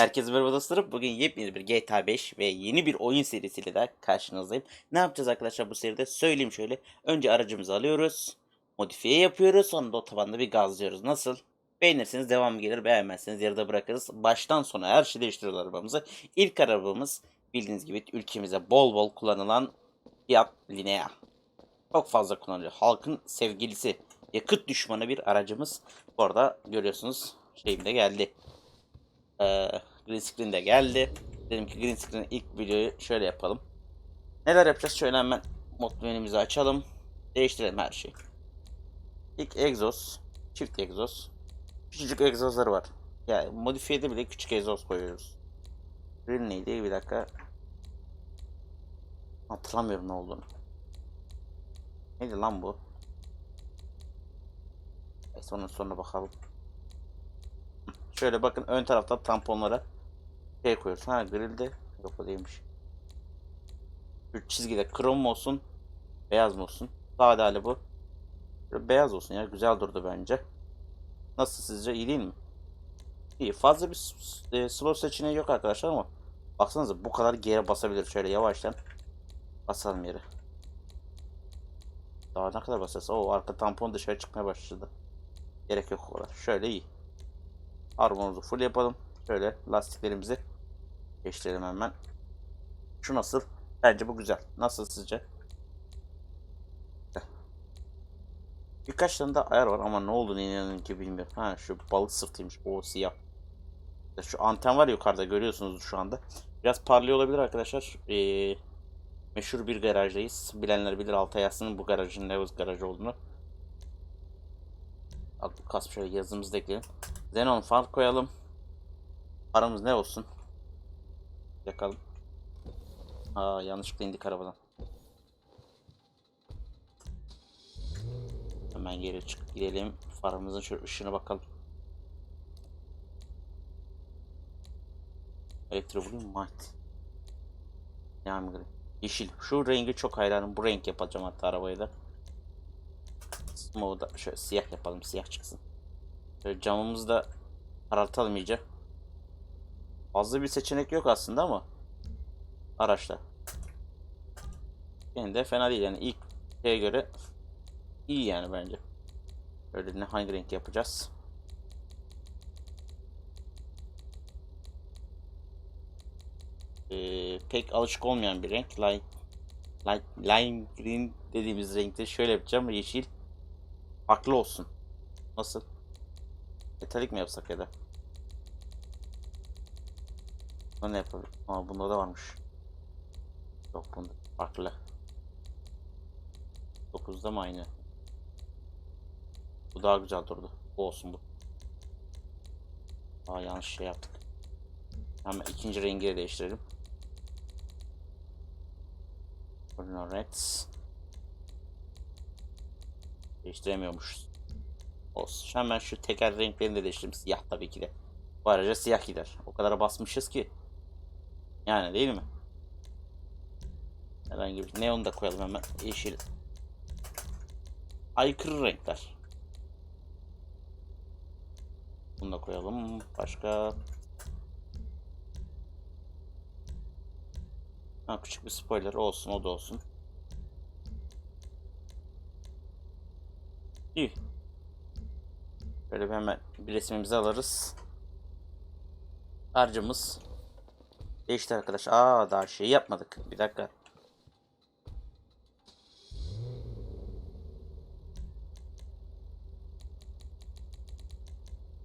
Herkese merhaba dostlarım. Bugün yepyeni bir GTA 5 ve yeni bir oyun serisiyle de karşınızdayım. Ne yapacağız arkadaşlar bu seride? Söyleyeyim şöyle. Önce aracımızı alıyoruz. Modifiye yapıyoruz. Sonra da otobanda bir gazlıyoruz. Nasıl? Beğenirseniz devam gelir. Beğenmezseniz yarıda bırakırız. Baştan sona her şeyi değiştiriyoruz arabamızı. İlk arabamız bildiğiniz gibi ülkemizde bol bol kullanılan Fiat Linea. Çok fazla kullanılıyor. Halkın sevgilisi. Yakıt düşmanı bir aracımız. Bu arada görüyorsunuz şeyim de geldi. Ee, green screen de geldi. Dedim ki green screen ilk videoyu şöyle yapalım. Neler yapacağız? Şöyle hemen mod menümüzü açalım. Değiştirelim her şeyi. İlk egzoz. Çift egzoz. Küçücük egzozları var. Yani modifiyede bile küçük egzoz koyuyoruz. Green neydi? Bir dakika. Hatırlamıyorum ne olduğunu. Neydi lan bu? Neyse onun sonra bakalım. Şöyle bakın ön tarafta tamponlara şey koyuyoruz. Ha grilde yok o değilmiş. Şu çizgide krom mu olsun beyaz mı olsun? Sade hali bu. Böyle beyaz olsun ya güzel durdu bence. Nasıl sizce iyi değil mi? İyi fazla bir e, slow seçeneği yok arkadaşlar ama baksanıza bu kadar geri basabilir şöyle yavaştan basalım yere. Daha ne kadar basarsa o arka tampon dışarı çıkmaya başladı. Gerek yok o kadar. Şöyle iyi. Armorumuzu full yapalım. Şöyle lastiklerimizi geçirelim hemen. Şu nasıl? Bence bu güzel. Nasıl sizce? Güzel. Birkaç tane de ayar var ama ne olduğunu inanın ki bilmiyorum. Ha şu balık sırtıymış. O siyah. Ya Şu anten var yukarıda görüyorsunuz şu anda. Biraz parlıyor olabilir arkadaşlar. Ee, meşhur bir garajdayız. Bilenler bilir Altay Yasin'in bu garajın ne garaj olduğunu. Kasp şöyle yazımızı da ekleyelim. Xenon far koyalım. Paramız ne olsun? Yakalım. Aa yanlışlıkla indik arabadan. Hemen geri çık gidelim. Farımızın şöyle ışığına bakalım. Elektrobulun might. Yani. Yeşil. Şu rengi çok hayranım. Bu renk yapacağım hatta arabayı da. Smoke'u da şöyle siyah yapalım. Siyah çıksın. Şöyle camımızı da karartalım iyice. Fazla bir seçenek yok aslında ama araçta. Yine de fena değil yani ilk şeye göre iyi yani bence. Böyle ne hangi renk yapacağız? Ee, pek alışık olmayan bir renk. Light, light, lime green dediğimiz renkte şöyle yapacağım. Yeşil. Farklı olsun. Nasıl? Metalik mi yapsak ya da? Bunu ne yapalım? Aa bunda da varmış. Yok bunda farklı. 9'da mı aynı? Bu daha güzel durdu. Bu olsun bu. Aa yanlış şey yaptık. Hemen ikinci rengi de değiştirelim. Bruno Reds. Değiştiremiyormuşuz. Olsun. Hemen şu teker renklerini de değiştirelim. Siyah tabii ki de. Bu araca siyah gider. O kadar basmışız ki. Yani değil mi? Herhangi bir neon da koyalım hemen. Yeşil. Aykırı renkler. Bunu da koyalım. Başka. Ha, küçük bir spoiler olsun o da olsun. İyi. Böyle bir hemen bir resmimizi alırız. Harcımız değişti arkadaş. Aa daha şey yapmadık. Bir dakika.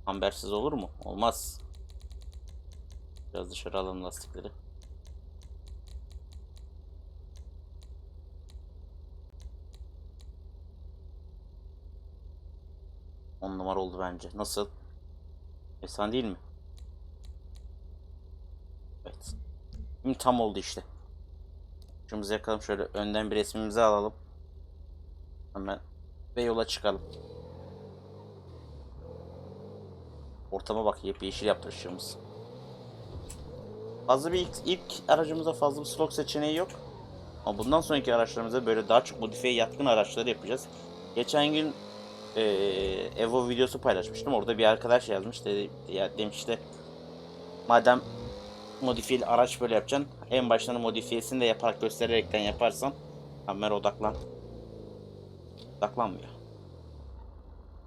Ambersiz olur mu? Olmaz. Biraz dışarı alalım lastikleri. On numara oldu bence. Nasıl? Efsane değil mi? Evet. Şimdi tam oldu işte. Şumuzu yakalım şöyle önden bir resmimizi alalım. Hemen ve yola çıkalım. Ortama bak yep yeşil yaptı ışığımız. Fazla bir ilk, ilk aracımızda fazla bir slot seçeneği yok. Ama bundan sonraki araçlarımızda böyle daha çok modifiye yatkın araçları yapacağız. Geçen gün eee Evo videosu paylaşmıştım. Orada bir arkadaş yazmış dedi ya demişti madem modifiyeli araç böyle yapacaksın. En baştan modifiyesini de yaparak göstererekten yaparsan kamera odaklan. Odaklanmıyor.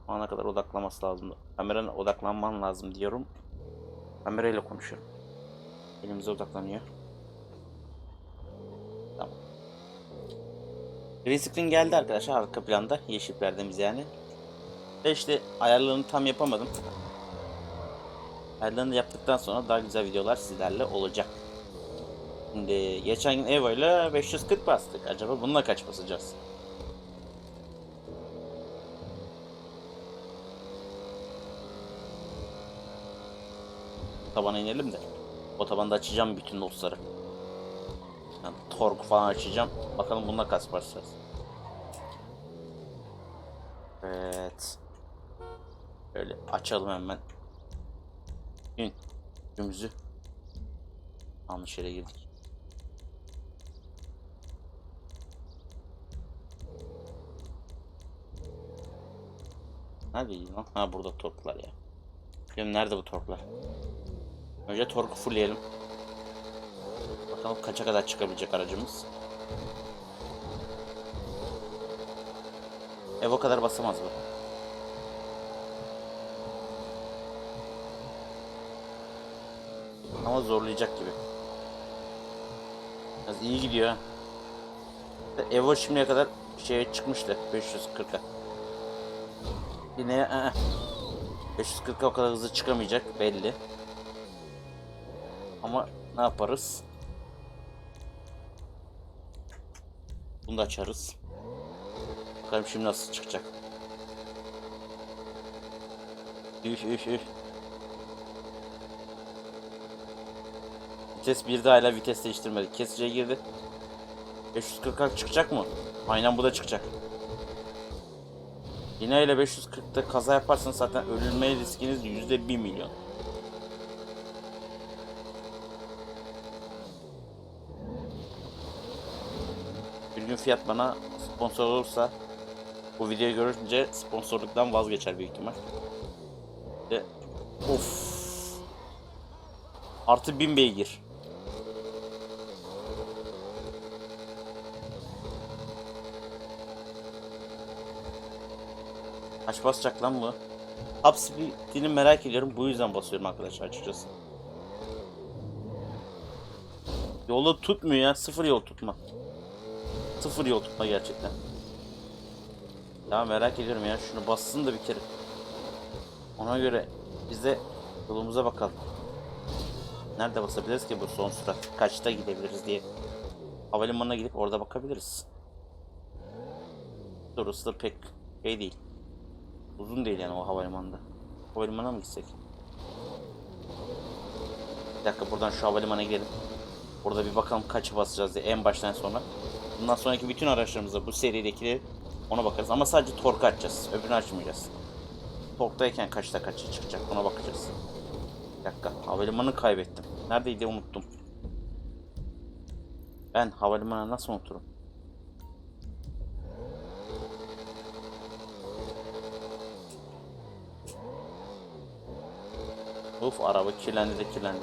O ana kadar odaklaması lazım. Kameranın odaklanman lazım diyorum. Kamerayla konuşuyorum. Elimize odaklanıyor. Tamam. Green geldi arkadaşlar arka planda. Yeşil perdemiz yani. Ve işte ayarlarını tam yapamadım. Ayarlarını yaptıktan sonra daha güzel videolar sizlerle olacak. Şimdi geçen gün Evo ile 540 bastık. Acaba bununla kaç basacağız? Tabana inelim de. O tabanda açacağım bütün dostları. Yani tork falan açacağım. Bakalım bununla kaç basacağız. Evet. Böyle açalım hemen. İn. Günümüzü. Yanlış yere girdik. Nerede lan? Ha burada torklar ya. Benim nerede bu torklar? Önce torku fullleyelim. Bakalım kaça kadar çıkabilecek aracımız. Ev o kadar basamaz bu. Ama zorlayacak gibi. Biraz iyi gidiyor ha. Evo şimdiye kadar şeye çıkmıştı 540'a. Yine ı 540'a o kadar hızlı çıkamayacak belli. Ama ne yaparız? Bunu da açarız. Bakalım şimdi nasıl çıkacak. Üf üf üf. Vites bir daha hala vites değiştirmedik. Kesiciye girdi. 540'a çıkacak mı? Aynen bu da çıkacak. Yine ile 540'ta kaza yaparsanız zaten ölülme riskiniz %1 milyon. Bir gün fiyat bana sponsor olursa bu videoyu görünce sponsorluktan vazgeçer büyük ihtimal. Ve of. Artı 1000 beygir. Kaç basacak lan bu? Top speed'ini merak ediyorum. Bu yüzden basıyorum arkadaşlar açıkçası. Yolu tutmuyor ya. Sıfır yol tutma. Sıfır yol tutma gerçekten. Ya merak ediyorum ya. Şunu bassın da bir kere. Ona göre biz de yolumuza bakalım. Nerede basabiliriz ki bu son sürat? Kaçta gidebiliriz diye. Havalimanına gidip orada bakabiliriz. Orası da pek şey değil. Uzun değil yani o havalimanında. Havalimanına mı gitsek? Bir dakika buradan şu havalimanına gidelim. Burada bir bakalım kaçı basacağız diye en baştan sonra. Bundan sonraki bütün araçlarımızda bu seridekileri ona bakarız. Ama sadece torku açacağız. Öbürünü açmayacağız. Torktayken kaçta kaçı çıkacak ona bakacağız. Bir dakika havalimanını kaybettim. Neredeydi unuttum. Ben havalimanını nasıl unuturum? Uf araba kirlendi de kirlendi.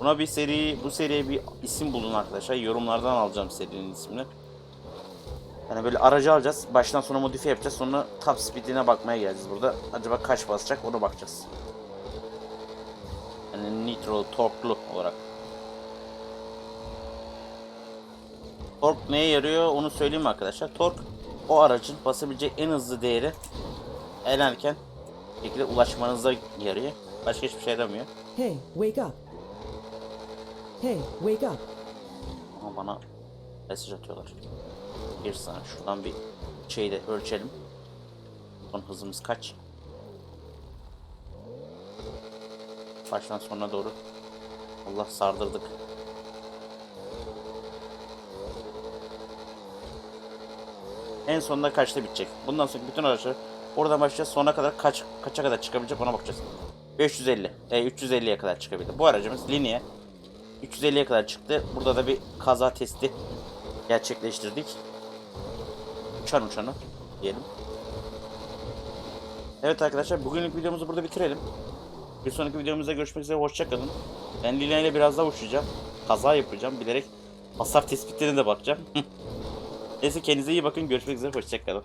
Buna bir seri, bu seriye bir isim bulun arkadaşlar. Yorumlardan alacağım serinin ismini. Yani böyle aracı alacağız. Baştan sona modifiye yapacağız. Sonra top speed'ine bakmaya geleceğiz burada. Acaba kaç basacak ona bakacağız. Yani nitro, torklu olarak. Tork neye yarıyor onu söyleyeyim arkadaşlar. Tork o aracın basabileceği en hızlı değeri en erken şekilde ulaşmanıza yarıyor. Başka hiçbir şey yaramıyor. Hey, wake up. Hey, wake up. Ama bana mesaj atıyorlar. Bir saniye şuradan bir şeyi de ölçelim. Son hızımız kaç? Baştan sona doğru. Allah sardırdık. En sonunda kaçta bitecek? Bundan sonra bütün araçlar oradan başlayacağız. Sona kadar kaç kaça kadar çıkabilecek ona bakacağız. 550. E, 350'ye kadar çıkabildi. Bu aracımız lineye 350'ye kadar çıktı. Burada da bir kaza testi gerçekleştirdik. Uçan uçanı diyelim. Evet arkadaşlar bugünlük videomuzu burada bitirelim. Bir sonraki videomuzda görüşmek üzere hoşçakalın. Ben Lina ile biraz daha uçacağım. Kaza yapacağım bilerek hasar tespitlerine de bakacağım. Neyse kendinize iyi bakın görüşmek üzere hoşçakalın.